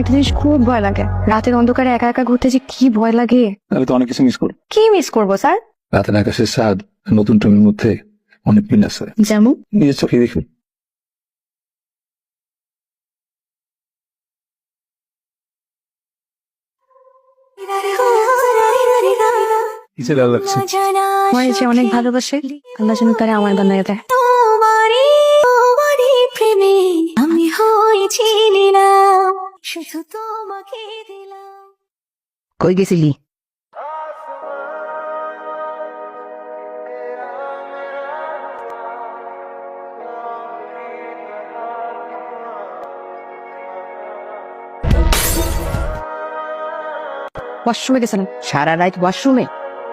একটা জিনিস খুব ভয় লাগে। রাতের অন্ধকারে একা একা ঘুরতে যে কি ভয় লাগে। আমি তো অনেক কিছু মিস করি কি মিস করব স্যার? রাতের আকাশের স্বাদ নতুন টমের মধ্যে অনেক মিল আছে। যেমন নিজের চোখে দেখি কিসে ভালো লাগছে আমার যে অনেক ভালোবাসে আল্লাহ যেন তারা আমার বানায় দেয়। তোমারই তোমারই প্রেমে আমি হয়েছিলি না। শুধু তোমাকে দিলাম কই গেছিলি ওয়াশরুমে গেছেন সারা রাত ওয়াশরুমে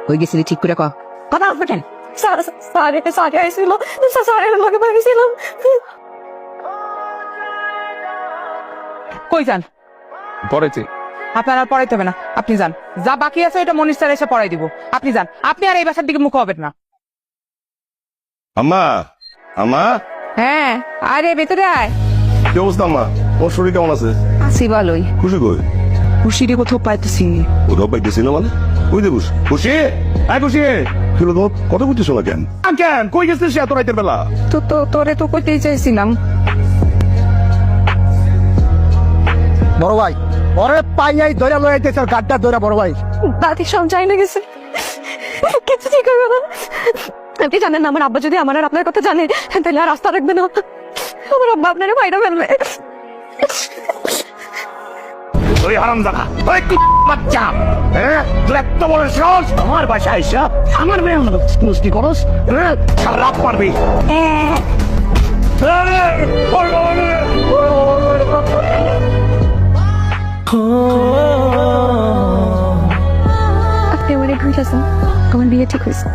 কই গেছিলি ঠিক করে ক কথা বলবে কেন স্যার এটা স্যার আইছিল স্যারের লগে ভাগিছিলাম কই যান? পরেতে আপনার আর পড়াইতে হবে না। আপনি যান। যা বাকি আছে ওটা মনির স্যার এসে পড়াই দিব। আপনি যান। আপনি আর এই বাসার দিকে মুখ হবেন না। আম্মা আম্মা। হ্যাঁ আরে ভেতরে আয়। কি অবস্থা আম্মা? ওর শরীর কেমন আছে? আসি ভালোই। খুশি কই? খুশিরে কোথাও পাইতেছি ওটাও পাইতেছি না মানে? ওই যে খুশি খুশি? আয় খুশি। কি হলো তোমার কথা বুঝতেছো না কেন? আ, কেন কই গেছিস এত রাতের বেলা? তো তো তোরে তো কইতেই চাইছিলাম। বড় ভাই ওরে পাইয়াই ধরে লয়ে আইতেছে আর গাড্ডা ধরে বড় ভাই দাদি সব যাই না গেছে কিছু ঠিক হবে না আপনি জানেন না আমার আব্বা যদি আমার আর আপনার কথা জানে তাহলে আর রাস্তা রাখবে না আমার আব্বা আপনার বাইরে ফেলবে ওই হারাম দাদা ওই কি বাচ্চা হ্যাঁ তুই এত বড় সাহস আমার বাসায় আইসা আমার মেয়ে মুস্তি করস হ্যাঁ রাত মারবি আমার ভুলেছেন বিয়ে ঠিক হয়েছে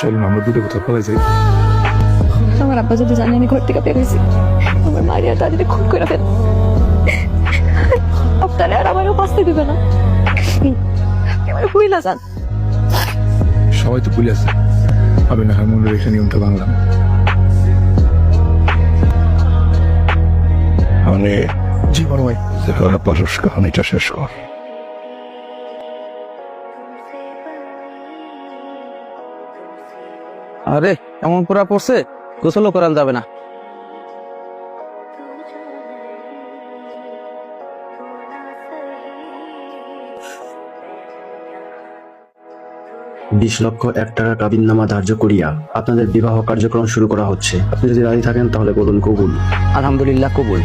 চলুন আমরা দুটো কোথাও পালাই যাই। আমার আব্বা যদি জানে আমি ঘর থেকে বেরিয়েছি আমার মারিয়া দাদিটা খুন করে ফেল আপনারা আর আমারও বাঁচতে দিবে না। আমার ভুইলা যান। সবাই তো ভুলে আছে। আমি না মনে রেখে নিয়মটা বাংলাম মানে জি বড় ভাই। যেভাবে পারস কাহানিটা শেষ কর। আরে এমন পুরা পড়ছে? গোসলও করান যাবে না। বিশ লক্ষ এক টাকা কাবিননামা ধার্য করিয়া আপনাদের বিবাহ কার্যক্রম শুরু করা হচ্ছে। আপনি যদি রাজি থাকেন তাহলে বলুন কবুল। আলহামদুলিল্লাহ কবুল।